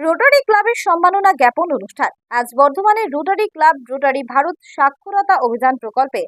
Rotary ক্লাবের সম্মাননা জ্ঞাপন অনুষ্ঠান। আজ বর্ধমানের রোটারি ক্লাব, রোটারি ভারত সাক্ষরতা অভিযান প্রকল্পে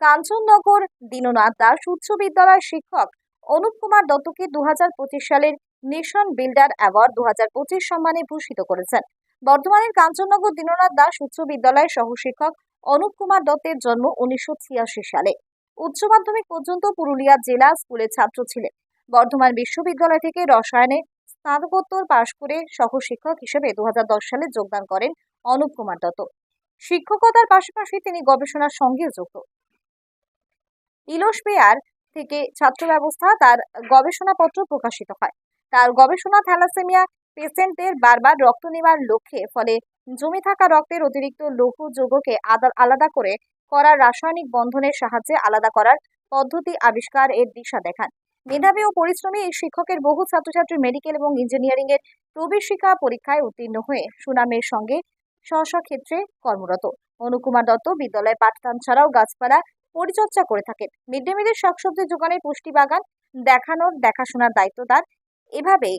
কাঞ্চননগর দীননাথ দাস উচ্চ বিদ্যালয়ের শিক্ষক অনুপ কুমার দত্তকে দুহাজার পঁচিশ সালের নেশন বিল্ডার অ্যাওয়ার্ড দু হাজার পঁচিশ সম্মানে ভূষিত করেছেন। বর্ধমানের কাঞ্চননগর দীননাথ দাস উচ্চ বিদ্যালয়ের সহশিক্ষক অনুপ কুমার দত্তের জন্ম উনিশশো ছিয়াশি সালে। উচ্চ মাধ্যমিক পর্যন্ত পুরুলিয়া জেলা স্কুলের ছাত্র ছিলেন। বর্ধমান বিশ্ববিদ্যালয় থেকে রসায়নে স্নাতকোত্তর পাশ করে সহশিক্ষক হিসেবে দু হাজার দশ সালে যোগদান করেন অনুপ কুমার দত্ত। শিক্ষকতার পাশাপাশি তিনি গবেষণার সঙ্গেও যুক্ত। ইলোসপেয়ার থেকে ছাত্র ব্যবস্থা তার গবেষণাপত্র প্রকাশিত হয়। তার গবেষণা থ্যালাসেমিয়া পেশেন্টদের বারবার রক্ত নেওয়ার লক্ষ্যে, ফলে জমে থাকা রক্তের অতিরিক্ত লৌহ যৌগকে আলাদা করে করার রাসায়নিক বন্ধনের সাহায্যে আলাদা করার পদ্ধতি আবিষ্কার এর দিশা দেখান। মেধাবী ও পরিশ্রমী এই শিক্ষকের বহু ছাত্রছাত্রী মেডিকেল এবং ইঞ্জিনিয়ারিং এর প্রবেশিকা পরীক্ষায় উত্তীর্ণ হয়ে সুনামের সঙ্গে স্ব ক্ষেত্রে কর্মরত। অনুকুমার দত্ত বিদ্যালয়ে পাঠদান ছাড়াও গাছপালা পরিচর্যা করে থাকেন। মিড ডে মিলের শাকসবজি যোগানের পুষ্টি বাগান, দেখানোর, দেখাশোনার দায়িত্ব তার। এভাবে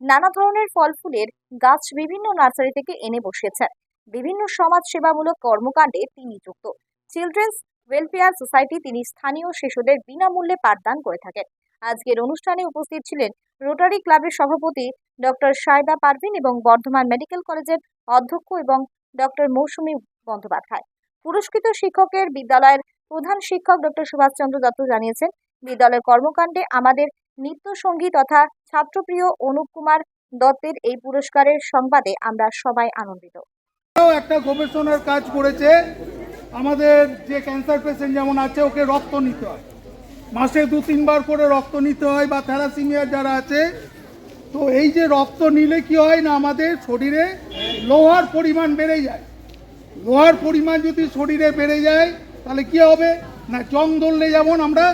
নানা ধরনের ফল ফুলের গাছ বিভিন্ন নার্সারি থেকে এনে বসিয়েছেন। বিভিন্ন সমাজ সেবামূলক কর্মকাণ্ডে তিনি যুক্ত। চিলড্রেন্স ওয়েলফেয়ার সোসাইটি তিনি স্থানীয় শিশুদের বিনামূল্যে পাঠদান করে থাকেন। আজকের অনুষ্ঠানে উপস্থিত ছিলেন রোটারি ক্লাবের সভাপতি ডক্টর সায়দা পারভিন এবং বর্ধমান মেডিকেল কলেজের অধ্যক্ষ এবং ডক্টর মৌসুমী বন্দ্যোপাধ্যায়। পুরস্কৃত শিক্ষকের বিদ্যালয়ের প্রধান শিক্ষক ডক্টর সুভাষচন্দ্র দত্ত জানিয়েছেন, বিদ্যালয়ের কর্মকাণ্ডে আমাদের নিত্য সঙ্গী তথা ছাত্রপ্রিয় অনুপ কুমার দত্তের এই পুরস্কারের সংবাদে আমরা সবাই আনন্দিত। একটা গবেষণার কাজ করেছে, আমাদের যে ক্যান্সার পেশেন্ট যেমন আছে, ওকে রক্ত নিতে হয়। মাসে দু তিনবার করে রক্ত নিতে হয় বা থ্যালাসিমিয়ার যারা আছে তো এই যে রক্ত নিলে কি হয় না আমাদের শরীরে লোহার পরিমাণ বেড়ে যায়। লোহার পরিমাণ যদি শরীরে বেড়ে যায় তাহলে কি হবে? না জং ধরলে যেমন আমরা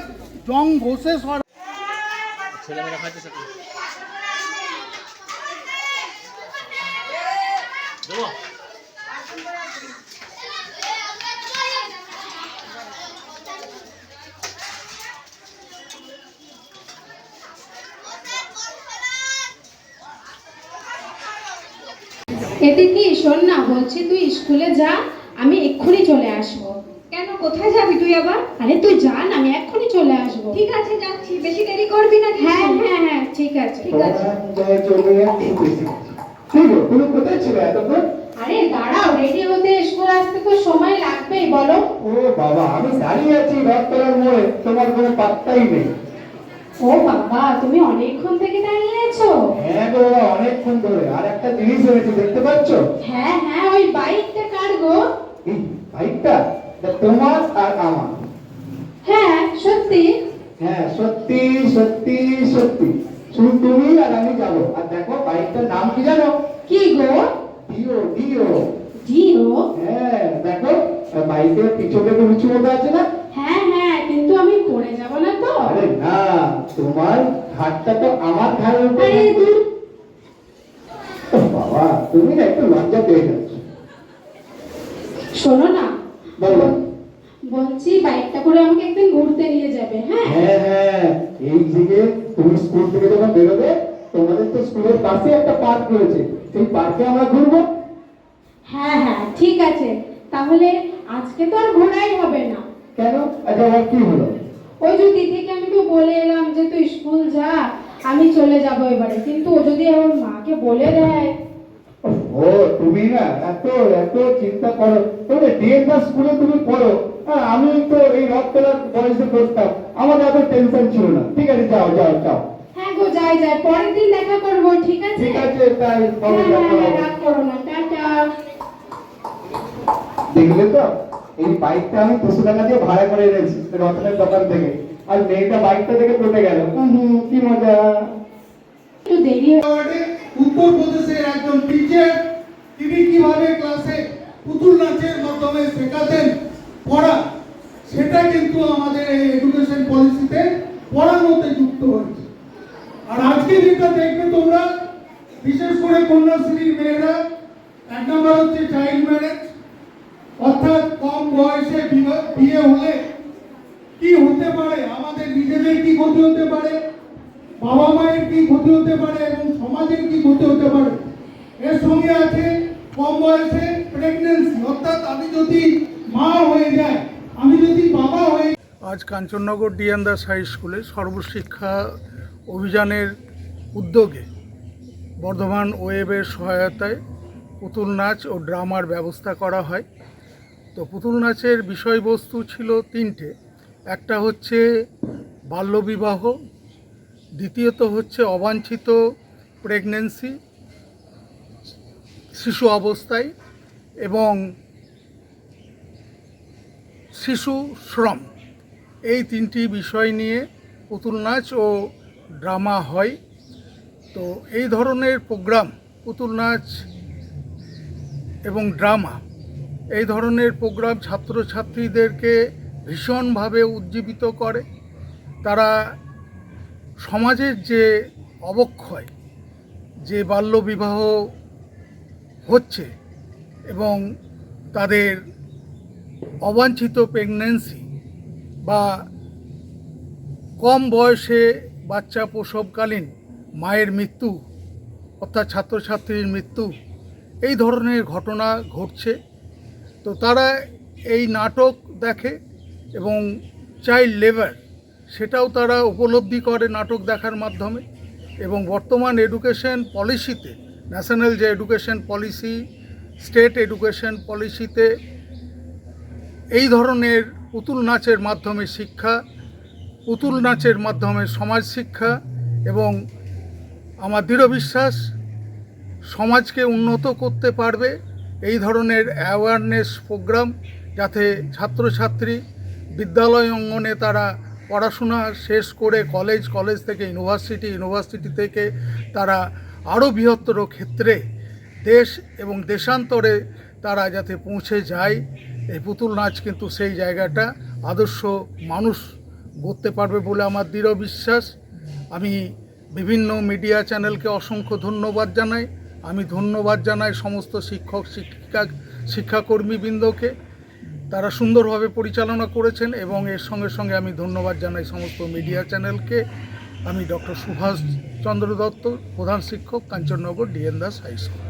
জং ঘষে সর ছেলেমেয়েরা খাচ্ছে এতে কি শোন না বলছি তুই স্কুলে যা আমি এক্ষুনি চলে আসব। কেন? কোথায় যাবি তুই আবার? আরে তুই যা না আমি এক্ষুনি চলে আসব। ঠিক আছে যাচ্ছি। বেশি দেরি করবি না হ্যাঁ হ্যাঁ হ্যাঁ ঠিক আছে। ঠিক আছে। কোথায় ছিলে এতক্ষণ? আরে দাঁড়াও রেডি হতে স্কুল আসতে তো সময় লাগবেই বলো। ও বাবা আমি দাঁড়িয়ে আছি রথতলার মোড়ে। তোমার কোনো পাত্তাই নেই। ও বাবা তুমি অনেকক্ষণ থেকে দাঁড়িয়ে আছো। হ্যাঁ গো অনেকক্ষণ ধরে। আর একটা জিনিস এনেছি দেখতে পাচ্ছ? হ্যাঁ হ্যাঁ ওই বাইকটা কার গো? বাইকটা? তোমার আর আমার। হ্যাঁ সত্যি। হ্যাঁ সত্যি সত্যি সত্যি। শুধু তুমি আর আমি যাব। আর দেখো বাইকটার নাম কি জানো? কি গো? ডিও ডিও জিও হ্যাঁ দেখো বাইকের পিছনে তো উঁচু মতো আছে না হ্যাঁ হ্যাঁ কিন্তু আমি পড়ে যাব না তো? আরে না তোমার ঘাটটা তো আমার দূর। ও বাবা তুমি না একটু লজ্জা পেয়ে যাচ্ছ। শোনো না। বলো। বলছি বাইকটা করে আমাকে একদিন ঘুরতে নিয়ে যাবে হ্যাঁ? হ্যাঁ হ্যাঁ এই দিকে তুমি স্কুল থেকে যখন বেরোবে তোমাদের তো স্কুলের পাশে একটা পার্ক রয়েছে। সেই পার্কে আমরা ঘুরবো। হ্যাঁ হ্যাঁ ঠিক আছে। তাহলে আজকে তো আর ঘোরাই হবে না। কেন? আচ্ছা কি হলো? ওই যে দিদিকে আমি তো বলে এলাম যে তুই স্কুল যা আমি চলে যাব এবারে। কিন্তু ও যদি আমার মাকে বলে দেয় ও তুমি না এত এত চিন্তা করো। তবে ডিএনএস স্কুলে তুমি পড়ো। হ্যাঁ আমি তো এই রথতলার বয়সে পড়তাম। আমার এত টেনশন ছিল না। ঠিক আছে যাও যাও যাও। হ্যাঁ গো যাই যাই। পরের দিন দেখা করব ঠিক আছে? ঠিক আছে তাই হ্যাঁ হ্যাঁ রাগ করো না। টাটা। দেখলে তো? এই বাইকটা আমি দুশো টাকা দিয়ে ভাড়া করে এনেছি রতনের দোকান থেকে। আর মেয়েটা বাইকটা থেকে পড়ে গেল। কি মজা। একটু দেরি উত্তরপ্রদেশের একজন টিচার তিনি কীভাবে ক্লাসে পুতুল নাচের মাধ্যমে শেখাতেন পড়া সেটা কিন্তু আমাদের এই এডুকেশন পলিসিতে পড়ানোতে যুক্ত হয়েছে। আর আজকে যেটা দেখবে তোমরা বিশেষ করে কন্যাশ্রীর মেয়েরা এক নম্বর হচ্ছে চাইল্ড ম্যারেজ অর্থাৎ কম বয়সে বিয়ে হলে কি হতে পারে? আমাদের নিজেদের কি ক্ষতি হতে পারে? বাবা মায়ের কি ক্ষতি হতে পারে এবং সমাজের কি ক্ষতি হতে পারে? এর বয়সে প্রেগনেন্সি অর্থাৎ আমি যদি মা হয়ে যাই, আমি যদি বাবা হয়ে আজ কাঞ্চননগর ডিএন দাস হাই স্কুলে সর্বশিক্ষা অভিযানের উদ্যোগে বর্ধমান ওয়েবের সহায়তায় পুতুল নাচ ও ড্রামার ব্যবস্থা করা হয়। তো পুতুল নাচের বিষয়বস্তু ছিল তিনটে। একটা হচ্ছে বাল্যবিবাহ, দ্বিতীয়ত হচ্ছে অবাঞ্ছিত প্রেগনেন্সি শিশু অবস্থায় এবং শিশু শ্রম। এই তিনটি বিষয় নিয়ে পুতুল নাচ ও ড্রামা হয়। তো এই ধরনের প্রোগ্রাম, পুতুল নাচ এবং ড্রামা এই ধরনের প্রোগ্রাম ছাত্রছাত্রীদেরকে ভীষণভাবে উজ্জীবিত করে। তারা সমাজের যে অবক্ষয়, যে বাল্যবিবাহ হচ্ছে এবং তাদের অবাঞ্ছিত প্রেগন্যান্সি বা কম বয়সে বাচ্চা প্রসবকালীন মায়ের মৃত্যু, অর্থাৎ ছাত্রছাত্রীর মৃত্যু, এই ধরনের ঘটনা ঘটছে। তো তারা এই নাটক দেখে এবং চাইল্ড লেবার, সেটাও তারা উপলব্ধি করে নাটক দেখার মাধ্যমে এবং বর্তমান এডুকেশন পলিসিতে, ন্যাশনাল যে এডুকেশন পলিসি, স্টেট এডুকেশন পলিসিতে এই ধরনের পুতুল নাচের মাধ্যমে শিক্ষা, পুতুল নাচের মাধ্যমে সমাজ শিক্ষা এবং আমার দৃঢ় বিশ্বাস, সমাজকে উন্নত করতে পারবে এই ধরনের অ্যাওয়ারনেস প্রোগ্রাম যাতে ছাত্রছাত্রী বিদ্যালয় অঙ্গনে তারা পড়াশোনা শেষ করে কলেজ কলেজ থেকে ইউনিভার্সিটি ইউনিভার্সিটি থেকে তারা আরও বৃহত্তর ক্ষেত্রে দেশ এবং দেশান্তরে তারা যাতে পৌঁছে যায়, এই পুতুল নাচ কিন্তু সেই জায়গাটা আদর্শ মানুষ গড়তে পারবে বলে আমার দৃঢ় বিশ্বাস। আমি বিভিন্ন মিডিয়া চ্যানেলকে অসংখ্য ধন্যবাদ জানাই। আমি ধন্যবাদ জানাই সমস্ত শিক্ষক, শিক্ষিকা, শিক্ষাকর্মীবৃন্দকে। তারা সুন্দরভাবে পরিচালনা করেছেন এবং এর সঙ্গে সঙ্গে আমি ধন্যবাদ জানাই সমস্ত মিডিয়া চ্যানেলকে। আমি ডক্টর সুভাষ চন্দ্র দত্ত, প্রধান শিক্ষক, Kanchannagar D N Das high school.